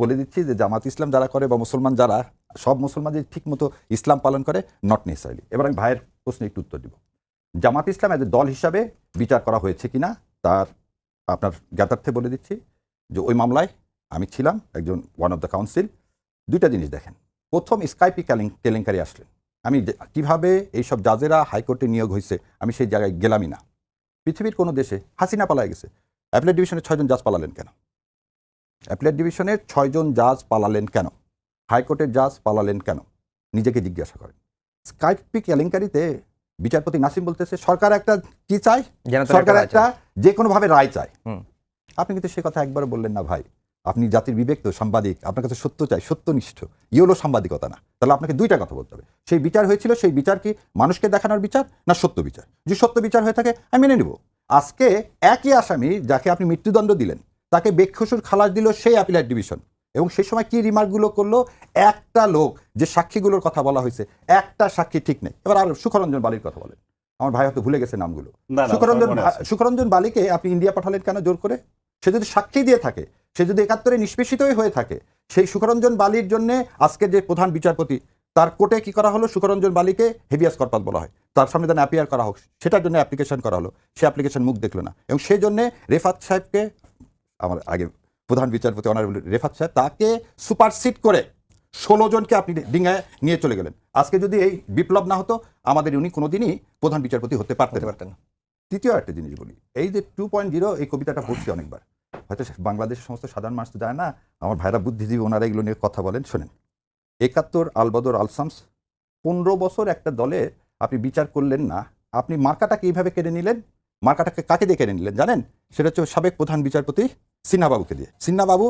বলে দিচ্ছি যে জামাত ইসলাম যারা করে বা মুসলমান যারা, সব মুসলমান যে ঠিক মতো ইসলাম পালন করে নট নেসারিলি এবার আমি ভাইয়ের প্রশ্নে একটু উত্তর দিব। জামাত ইসলাম এদের দল হিসাবে বিচার করা হয়েছে কিনা, তার আপনার জ্ঞাতার্থে বলে দিচ্ছি যে ওই মামলায় আমি ছিলাম একজন ওয়ান অফ দ্য কাউন্সিল দুইটা জিনিস দেখেন। প্রথম স্কাইপি কেলেং- কেলেঙ্কারি আসলেন। আমি কীভাবে এইসব জাজেরা হাইকোর্টে নিয়োগ হয়েছে, আমি সেই জায়গায় গেলামই না। পৃথিবীর কোনো দেশে হাসিনা পালায় গেছে। অ্যাপেলেট ডিভিশনের ছয়জন জাজ পালালেন কেন? অ্যাপেলেট ডিভিশনের ছয়জন জাজ পালালেন কেন? হাইকোর্টের জাজ পালালেন কেন? নিজেকে জিজ্ঞাসা করেন। স্কাইপি কেলেঙ্কারিতে বিচারপতি নাসিম বলতেছে সরকার একটা কি চায়? সরকার একটা যে কোনোভাবে রায় চায়। আপনি কিন্তু সে কথা একবার বললেন না ভাই। আপনি জাতির বিবেক তো সাংবাদিক আপনার কাছে সত্য চাই সত্যনিষ্ঠ। ইয়েলো সাংবাদিকতা না। তাহলে আপনাকে দুইটা কথা বলতে হবে। সেই বিচার হয়েছিল সেই বিচার কি মানুষকে দেখানোর বিচার না সত্য বিচার? যে সত্য বিচার হয়ে থাকে আমি মেনে নেব। আজকে একই আসামি যাকে আপনি মৃত্যুদণ্ড দিলেন তাকে বেক্ষসুর খালাস দিল সেই অ্যাপিলেট ডিভিশন এবং সেই সময় কি রিমার্কগুলো করল? একটা লোক যে সাক্ষীগুলোর কথা বলা হয়েছে একটা সাক্ষী ঠিক নেই। এবার আর সুখরঞ্জন বালির কথা বলেন। আমার ভাই হয়তো ভুলে গেছে নামগুলো। সুখরঞ্জন সুখরঞ্জন বালিকে আপনি ইন্ডিয়া পাঠালেন কেন জোর করে? সে যদি সাক্ষী দিয়ে থাকে সে যদি একাত্তরে নিষ্পেষিতই হয়ে থাকে সেই সুখরঞ্জন বালির জন্য আজকে যে প্রধান বিচারপতি তার কোর্টে কি করা হলো? সুখরঞ্জন বালিকে হেভিয়াস কর্পাস বলা হয়। তার সামনে যেন অ্যাপিয়ার করা হোক সেটার জন্য অ্যাপ্লিকেশন করা হলো। সে অ্যাপ্লিকেশন মুখ দেখল না। এবং সেই জন্য রেফাত সাহেবকে আমার আগে প্রধান বিচারপতি অনারেবল রেফাত সাহেব তাকে সুপারসিড করে ষোলো জনকে আপনি ডিঙ্গায় নিয়ে চলে গেলেন। আজকে যদি এই বিপ্লব না হতো আমাদের উনি কোনোদিনই প্রধান বিচারপতি হতে পারতেন। পারতেন। তৃতীয় একটা জিনিস বলি এই যে টু পয়েন্ট জিরো এই কবিতাটা পড়ছি অনেকবার। হয়তো বাংলাদেশের সমস্ত সাধারণ মানুষ তো যায় না আমার ভাইরা বুদ্ধিজীবী ওনারা এগুলো নিয়ে কথা বলেন শোনেন। একাত্তর আলবদর আলসামস পনেরো বছর একটা দলে আপনি বিচার করলেন না আপনি মার্কাটাকে এইভাবে কেড়ে নিলেন? মার্কাটাকে কাকে দিয়ে কেড়ে নিলেন জানেন? সেটা হচ্ছে সাবেক প্রধান বিচারপতি সিনহাবাবুকে দিয়ে। সিনহাবাবু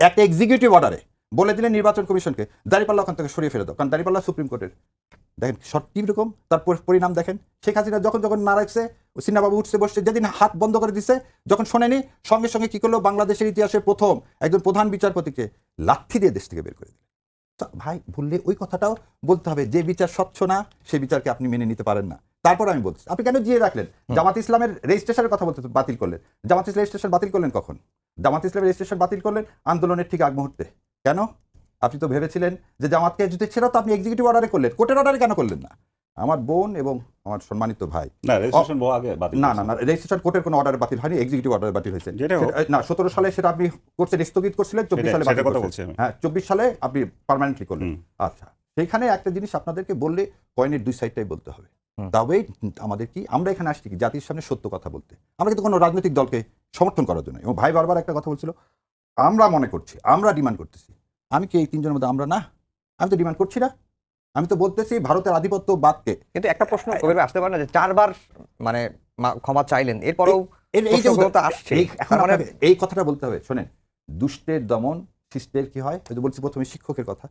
একটা এক্সিকিউটিভ অর্ডারে বলে দিলেন নির্বাচন কমিশনকে, দাঁড়িপাল্লা ওখান থেকে সরিয়ে ফেলে দাও, কারণ দাঁড়িপাল্লা সুপ্রিম কোর্টের। দেখেন শর্ট কী রকম তার পরিণাম দেখেন। শেখ হাসিনা যখন যখন না রাখছে সিনহাবাবু উঠছে বসছে, যেদিন হাত বন্ধ করে দিছে, যখন শোনেনি, সঙ্গে সঙ্গে কী করল? বাংলাদেশের ইতিহাসে প্রথম একজন প্রধান বিচারপতিকে লাঠি দিয়ে দেশ থেকে বের করে দিলেন তা ভাই ভুললে ওই কথাটাও বলতে হবে, যে বিচার স্বচ্ছ না সেই বিচারকে আপনি মেনে নিতে পারেন না। তারপর আমি বলছি আপনি কেন জিয়ে রাখলেন? জামাত ইসলামের রেজিস্ট্রেশনের কথা বলতে বাতিল করলেন। জামাত ইসলাম রেজিস্ট্রেশন বাতিল করলেন কখন? জামাত ইসলামের রেজিস্ট্রেশন বাতিল করলেন আন্দোলনের ঠিক আগ মুহূর্তে। কেন? আপনি তো ভেবেছিলেন যে জামাতকে যদি সেটা তো আপনি এক্সিকিউটিভ অর্ডারে করলেন। কোর্টের অর্ডারে কেন করলেন না? আমার বোন এবং আমার সম্মানিত ভাই। না না না না রেজিস্ট্রেশন কোর্টের কোনো অর্ডারে বাতিল হয়নি এক্সিকিউটিভ অর্ডারে বাতিল হয়েছে। না সতেরো সালে সেটা আপনি করছেন স্থগিত করছিলেন চব্বিশ সালে। হ্যাঁ চব্বিশ সালে আপনি পার্মানেন্টলি করলেন। আচ্ছা সেইখানে একটা জিনিস আপনাদেরকে বললে কয়েনের দুই সাইডটাই বলতে হবে। হুম। তবেই আমাদের কি? আমরা এখানে আসছি কি? জাতির সামনে সত্য কথা বলতে। আমরা কিন্তু কোনো রাজনৈতিক দলকে সমর্থন করার জন্য। এবং ভাই বারবার একটা কথা বলছিল আমরা মনে করছি আমরা ডিমান্ড করতেছি। আমি কি এই তিনজনের মধ্যে আমরা না? আমি তো ডিমান্ড করছি না। আমি তো বলতেছি ভারতের আধিপত্য বাদকে। কিন্তু একটা প্রশ্ন আসতে পারে না যে চারবার মানে ক্ষমা চাইলেন এরপরেও এই যে আসছে। এই- মানে- এই কথাটা বলতে হবে শোনেন। দুষ্টের দমন শিষ্টের কি হয়? বলছি প্রথমে শিক্ষকের কথা।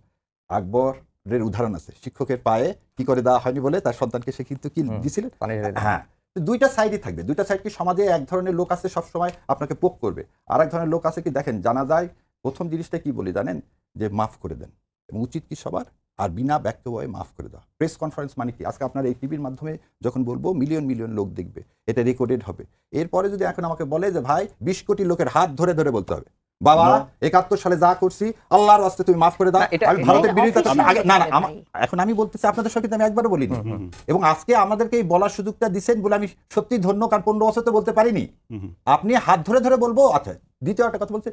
আকবরের উদাহরণ আছে। শিক্ষকের পায়ে কি করে দেওয়া হয়নি বলে তার সন্তানকে সে কিন্তু কি। দিয়েছিলেন দেন। হ্যাঁ। দুইটা সাইডই থাকবে। দুইটা সাইড কি সমাজে এক ধরনের লোক আছে সবসময় আপনাকে পোক করবে। আর এক ধরনের লোক আছে কি দেখেন জানা যায় প্রথম জিনিসটা কি বলি জানেন? যে মাফ করে দেন। এবং উচিত কি সবার? আর বিনা ব্যক্ত ভয়ে মাফ করে দেওয়া। প্রেস কনফারেন্স মানে কি? আজকে আপনার এই টিভির মাধ্যমে যখন বলব মিলিয়ন মিলিয়ন লোক দেখবে। এটা রেকর্ডেড হবে। এরপরে যদি এখন আমাকে বলে যে ভাই বিশ কোটি লোকের হাত ধরে ধরে বলতে হবে। বাবা একাত্তর সালে যা করছি আল্লাহর রাস্তে তুমি মাফ করে দাও। আমি ভারতের বিরোধিতা না না এখন আমি বলতেছি আপনাদের সঙ্গে আমি একবারও বলিনি। এবং আজকে আমাদেরকে এই বলার সুযোগটা দিচ্ছেন বলে আমি সত্যি ধন্য কারণ পনেরো বছর তো বলতে পারিনি। আপনি হাত ধরে ধরে বলব আচ্ছা দ্বিতীয় একটা কথা বলছে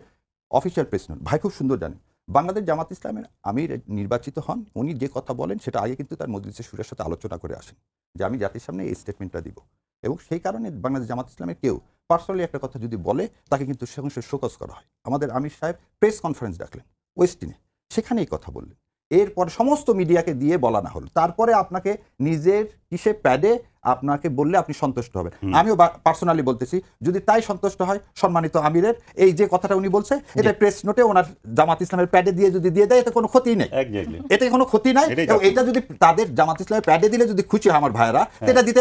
অফিসিয়াল প্রেস নোট। ভাই খুব সুন্দর জানেন বাংলাদেশ জামাত ইসলামের আমির নির্বাচিত হন উনি যে কথা বলেন সেটা আগে কিন্তু তার মজলিসের সুরের সাথে আলোচনা করে আসেন যে আমি জাতির সামনে এই স্টেটমেন্টটা দিব। এবং সেই কারণে বাংলাদেশ জামাত ইসলামের কেউ পার্সোনালি একটা কথা যদি বলে, তাকে কিন্তু সেখানে শোকজ করা হয়। আমাদের আমির সাহেব প্রেস কনফারেন্স ডাকলেন ওয়েস্টিনে সেখানেই কথা বললেন। এরপর সমস্ত মিডিয়াকে দিয়ে বলা না হলো। তারপরে আপনাকে নিজের কিসে প্যাডে আপনাকে বললে আপনি সন্তুষ্ট হবেন। আমিও পার্সোনালি বলতেছি যদি তাই সন্তুষ্ট হয় সম্মানিত আমিরের এই যে কথাটা উনি বলছে এটা প্রেস নোটে ওনার জামাত ইসলামের প্যাডে দিয়ে যদি দিয়ে দেয় এতে কোনো ক্ষতি নেই. এতে কোনো ক্ষতি নাই এবং এটা যদি তাদের জামাত ইসলামের প্যাডে দিলে যদি খুশি হয় আমার ভাইয়েরা এটা দিতে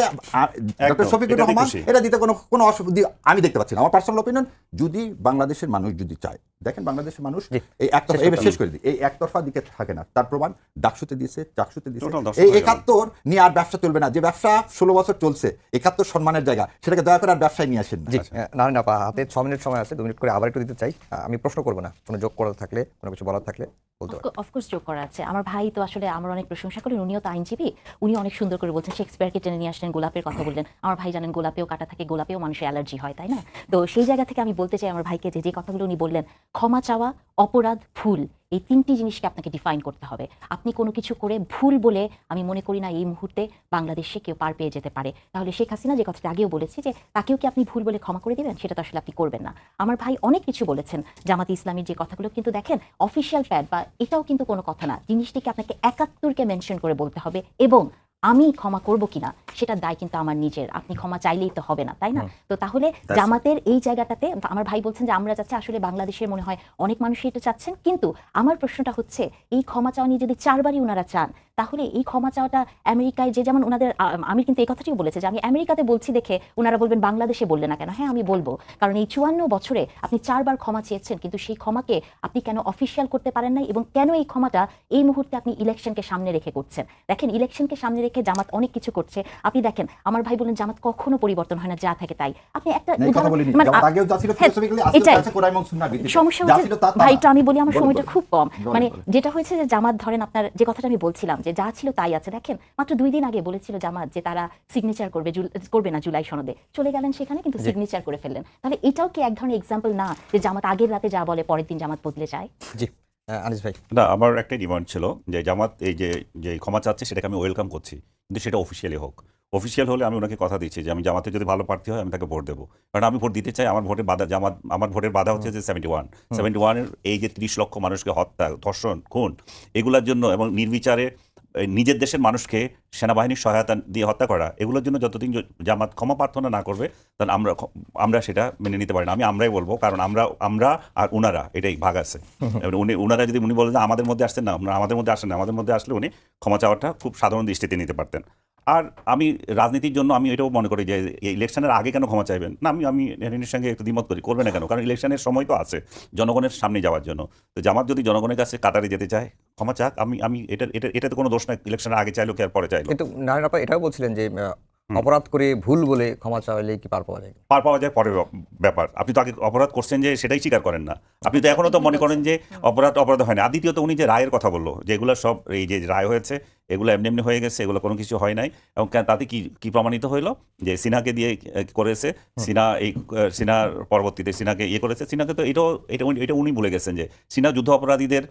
ডক্টর শফিকুর রহমান এটা দিতে কোনো কোনো অসুবিধা আমি দেখতে পাচ্ছি না। আমার পার্সোনাল অপিনিয়ন যদি বাংলাদেশের মানুষ যদি চায় দেখেন বাংলাদেশের মানুষ এই একতরফা এবার শেষ করে দিই। এই একতরফা দিকে থাকে না। তার প্রমাণ ডাকসুতে দিয়েছে চাকসুতে দিয়েছে। এই একাত্তর নিয়ে আর ব্যবসা চলবে না। যে ব্যবসা ষোলো বছর চলছে একাত্তর সম্মানের জায়গা সেটাকে দয়া করে আর ব্যবসায় নিয়ে আসেন না। জি নারায়ণ আপা হাতে ছ মিনিট সময় আছে দু মিনিট করে আবার একটু দিতে চাই। আমি প্রশ্ন করব না। কোনো যোগ করা থাকলে কোনো কিছু বলার থাকলে। বলতে পারি অফকোর্স যোগ করা আছে। আমার ভাই তো আসলে আমার অনেক প্রশংসা করেন উনিও তো আইনজীবী। উনি অনেক সুন্দর করে বলছেন শেক্সপিয়ারকে টেনে নিয়ে আসলেন গোলাপের কথা বললেন। আমার ভাই জানেন গোলাপেও কাটা থাকে গোলাপেও মানুষের অ্যালার্জি হয় তাই না? তো সেই জায়গা থেকে আমি বলতে চাই আমার ভাইকে যে যে কথাগুলো উনি বললেন ক্ষমা চাওয়া অপরাধ ভুল। এই তিনটি জিনিসকে আপনাকে ডিফাইন করতে হবে। আপনি কোনো কিছু করে ভুল বলে আমি মনে করি না এই মুহূর্তে বাংলাদেশে কেউ পার পেয়ে যেতে পারে। তাহলে শেখ হাসিনা যে কথাটা আগেও বলেছি যে, তাকেও কি আপনি ভুল বলে ক্ষমা করে দেবেন? সেটা তো আসলে আপনি করবেন না। আমার ভাই অনেক কিছু বলেছেন। জামাতি ইসলামের যে কথাগুলো কিন্তু দেখেন অফিসিয়াল প্যাড বা এটাও কিন্তু কোনো কথা না। জিনিসটিকে আপনাকে একাত্তরকে মেনশন করে বলতে হবে এবং আমি ক্ষমা করব কিনা সেটা দায় কিন্তু আমার নিজের। আপনি ক্ষমা চাইলেই তো হবে না তাই না? তো তাহলে জামাতের এই জায়গাটাতে আমার ভাই বলছেন যে আমরা যাচ্ছি আসলে বাংলাদেশের মনে হয় অনেক মানুষই এটা চাচ্ছেন কিন্তু আমার প্রশ্নটা হচ্ছে এই ক্ষমা চাওয়া নিয়ে যদি চারবারই ওনারা চান তাহলে এই ক্ষমা চাওয়াটা আমেরিকায় যে যেমন ওনাদের আমি কিন্তু এই কথাটিও বলেছে যে আমি আমেরিকাতে বলছি দেখে ওনারা বলবেন বাংলাদেশে বললে না কেন? হ্যাঁ আমি বলব। কারণ এই চুয়ান্ন বছরে আপনি চারবার ক্ষমা চেয়েছেন কিন্তু সেই ক্ষমাকে আপনি কেন অফিসিয়াল করতে পারেন নাই এবং কেন এই ক্ষমাটা এই মুহূর্তে আপনি ইলেকশনকে সামনে রেখে করছেন? দেখেন ইলেকশনকে সামনে রেখে জামাত অনেক কিছু করছে। আপনি দেখেন আমার ভাই বলেন জামাত কখনো পরিবর্তন হয় না যা থাকে তাই। আপনি একটা মানে হ্যাঁ। সমস্যা হচ্ছে না। আমি বলি আমার সময়টা খুব কম। মানে যেটা হয়েছে যে জামাত ধরেন আপনার যে কথাটা আমি বলছিলাম যে যা ছিল তাই আছে। দেখেন মাত্র দুই দিন আগে বলেছিল জামাত যে তারা সিগনেচার করবে করবে না জুলাই সনদে। চলে গেলেন সেখানে কিন্তু সিগনেচার করে ফেললেন। তাহলে এটাও কি এক ধরনের এক্সাম্পল না যে জামাত আগের রাতে যা বলে পরের দিন জামাত বদলে যায়? জি। আনিস ভাই। না আমার একটা ডিমান্ড ছিল যে জামাত এই যে যে ক্ষমা চাচ্ছে সেটাকে আমি ওয়েলকাম করছি কিন্তু সেটা অফিসিয়ালি হোক। অফিসিয়াল হলে আমি ওনাকে কথা দিচ্ছি যে আমি জামাতে যদি ভালো প্রার্থী হয় আমি তাকে ভোট দেবো। কারণ আমি ভোট দিতে চাই আমার ভোটের বাধা জামাত আমার ভোটের বাধা হচ্ছে যে সেভেন্টি ওয়ান সেভেন্টি ওয়ানের এই যে তিরিশ লক্ষ মানুষকে হত্যা ধর্ষণ খুন এগুলোর জন্য এবং নির্বিচারে নিজের দেশের মানুষকে সেনাবাহিনীর সহায়তা দিয়ে হত্যা করা এগুলোর জন্য যতদিন জামাত ক্ষমা প্রার্থনা না করবে তাহলে আমরা আমরা সেটা মেনে নিতে পারি না। আমি আমরাই বলব কারণ আমরা আমরা আর উনারা এটাই ভাগ আছে। উনি উনারা যদি উনি বলেন আমাদের মধ্যে আসতেন না আমরা- আমাদের মধ্যে আসেন না আমাদের মধ্যে আসলে উনি ক্ষমা চাওয়াটা খুব সাধারণ দৃষ্টিতে নিতে পারতেন। আর আমি রাজনীতির জন্য আমি এটাও মনে করি যে ইলেকশনের আগে কেন ক্ষমা চাইবেন? না আমি আমি এর সঙ্গে একটু দ্বিমত করি। করবে না কেন? কারণ ইলেকশনের সময় তো আছে জনগণের সামনে যাওয়ার জন্য। তো জামাত যদি জনগণের কাছে কাতারে যেতে চায় ক্ষমা চাক। আমি আমি এটা এটা এটা তো কোনো দোষ না ইলেকশনের আগে চাইলো কি আর পরে চাইলো? কিন্তু নারায়ণ আপা এটাও বলছিলেন যে অপরাধ করে ভুল বলে ক্ষমা চাইলে কি পার পাওয়া যায়? পার পাওয়া যায় পরের ব্যাপার। আপনি তো আগে অপরাধ করছেন যে সেটাই স্বীকার করেন না। আপনি তো এখনও তো মনে করেন যে অপরাধ অপরাধ হয় না। আর দ্বিতীয়ত উনি যে রায়ের কথা বলল যে এগুলো সব এই যে রায় হয়েছে এগুলো এমনি এমনি হয়ে গেছে এগুলো কোনো কিছু হয় নাই। এবং তাতে কি কি প্রমাণিত হইল? যে সিনহাকে দিয়ে করেছে সিনা এই সিনার পরবর্তীতে সিনাকে ইয়ে করেছে। সিনাকে তো এটাও এটা উনি- এটা উনি ভুলে গেছেন যে সিনা যুদ্ধ অপরাধীদের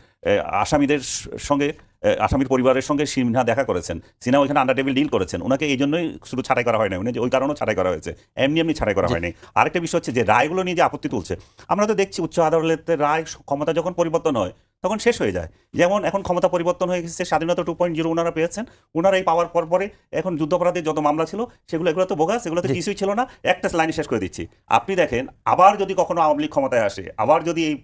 আসামিদের সঙ্গে আসামির পরিবারের সঙ্গে সিনহা দেখা করেছেন। সিনহা ওইখানে আন্ডার টেবিল ডিল করেছেন। ওনাকে এই জন্যই শুধু ছাড়াই করা হয় না উনি যে ওই কারণেও ছাড়াই করা হয়েছে। এমনি এমনি ছাড়াই করা হয়নি। আরেকটা বিষয় হচ্ছে যে রায়গুলো নিয়ে যে আপত্তি তুলছে আমরা তো দেখছি উচ্চ আদালতের রায় ক্ষমতা যখন পরিবর্তন হয় তখন শেষ হয়ে যায়। যেমন এখন ক্ষমতা পরিবর্তন হয়ে গেছে স্বাধীনতা টু পয়েন্ট জিরো ওনারা পেয়েছেন। ওনারা এই পাওয়ার পর পরে এখন যুদ্ধাপরাধের যত মামলা ছিল সেগুলো এগুলো তো বোগাস এগুলো তো কিছুই ছিল না। একটা লাইনে শেষ করে দিচ্ছি। আপনি দেখেন আবার যদি কখনো আওয়ামী লীগ ক্ষমতায় আসে আবার যদি এই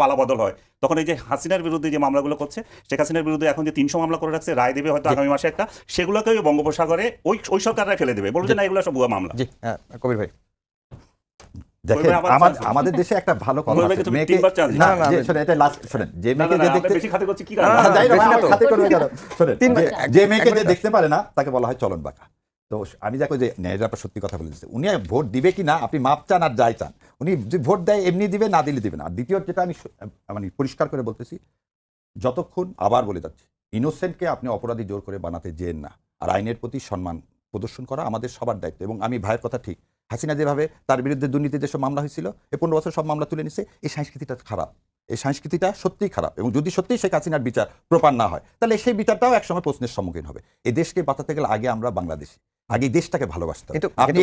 পালা বদল হয় তখন এই যে হাসিনার বিরুদ্ধে যে মামলাগুলো করছে শেখ হাসিনার বিরুদ্ধে এখন যে তিনশো মামলা করে রাখছে রায় দেবে হয়তো আগামী মাসে একটা সেগুলোকে বঙ্গোপসাগরে ওই ওই সরকাররা ফেলে দেবে। বলছে না এগুলো সব ভুয়া মামলা। জি কবির ভাই। দেখেন আমাদের দেশে একটা ভালো কথা আছে। মেয়েকে না না না, যে না, শোনেন এটা লাস্ট শোনেন যে না, না, মেয়েকে যে দেখতে বেশি খাতে করছি কি না, না, না, যাই হোক, বেশি না আমার তো। খাতে করবে কেন? শোনেন, যে- মেয়েকে যে দেখতে পারে না তাকে বলা হয় চলন বাঁকা। তো আমি যে ন্যায়ের সত্যি কথা বলে দিচ্ছে উনি ভোট দিবে কি না আপনি মাপ চান আর যাই চান। উনি যদি ভোট দেয় এমনি দিবে না দিলে দিবে না। আর দ্বিতীয় যেটা আমি মানে পরিষ্কার করে বলতেছি যতক্ষণ আবার বলে যাচ্ছি ইনোসেন্টকে আপনি অপরাধী জোর করে বানাতে যেন না। আর আইনের প্রতি সম্মান প্রদর্শন করা আমাদের সবার দায়িত্ব। এবং আমি ভাইয়ের কথা ঠিক হাসিনা যেভাবে তার বিরুদ্ধে দুর্নীতি যেসব মামলা হয়েছিল এই পনেরো বছর সব মামলা তুলে নিছে এই সংস্কৃতিটা খারাপ। এই সংস্কৃতিটা সত্যিই খারাপ এবং যদি সত্যিই শেখ হাসিনার বিচার প্রপার না হয় তাহলে সেই বিচারটাও একসময় প্রশ্নের সম্মুখীন হবে। এই দেশকে বাঁচাতে গেলে আগে আমরা বাংলাদেশি আগে দেশটাকে ভালোবাসতে কিন্তু আপনি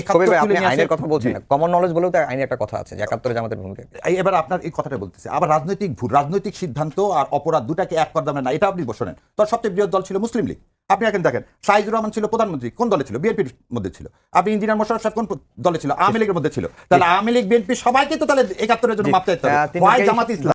আইনের কথা বলছেন কমন নলেজ বলেও তো একটা কথা আছে একাত্তরে ভূমিকা। এবার আপনার এই কথাটা বলতেছে আবার রাজনৈতিক ভুল রাজনৈতিক সিদ্ধান্ত আর অপরাধ দুটাকে এক করা যাবে না এটা আপনি বসেন তোর সবচেয়ে বৃহৎ দল ছিল মুসলিম লীগ। আপনি এখন দেখেন সাইজুর রহমান ছিল প্রধানমন্ত্রী কোন দলে ছিল? বিএনপির মধ্যে ছিল। আপনি ইঞ্জিনিয়ার মোশারফ সাহেব কোন দলে ছিল? আওয়ামী লীগের মধ্যে ছিল। তাহলে আওয়ামী লীগ বিএনপি সবাইকে তো তাহলে একাত্তরের জন্য মাপতে জামাত ইসলাম।